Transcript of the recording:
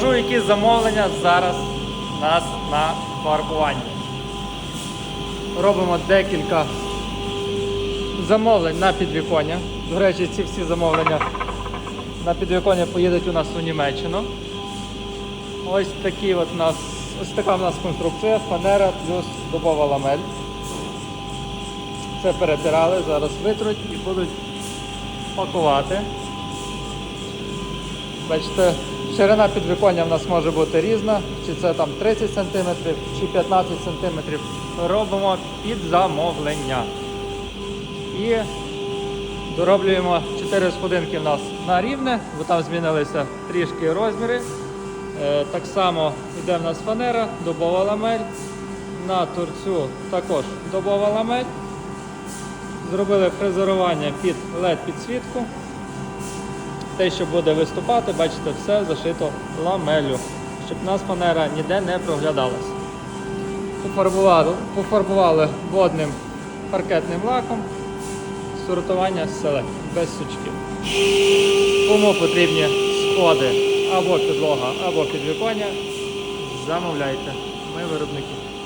Кажу, які замовлення зараз у нас на фарбуванні. Робимо декілька замовлень на підвіконня. До речі, ці всі замовлення на підвіконня поїдуть у нас у Німеччину. Ось такі от у нас, ось така в нас конструкція, фанера плюс дубова ламель. Це перетирали, зараз витруть і будуть пакувати. Бачите, ширина підвіконня в нас може бути різна, чи це там 30 см, чи 15 см. Робимо під замовлення. І дороблюємо 4 сходинки в нас на рівне, бо там змінилися трішки розміри. Е, Так само йде в нас фанера, дубова ламель. На торцю також дубова ламель. Зробили фрезерування під LED підсвітку. Те, що буде виступати, бачите, все зашито ламелю, щоб нас фанера ніде не проглядалась. Пофарбували, пофарбували водним паркетним лаком, сортування селек без сучків. Кому потрібні сходи або підлога, або підвіконня, замовляйте. Ми виробники.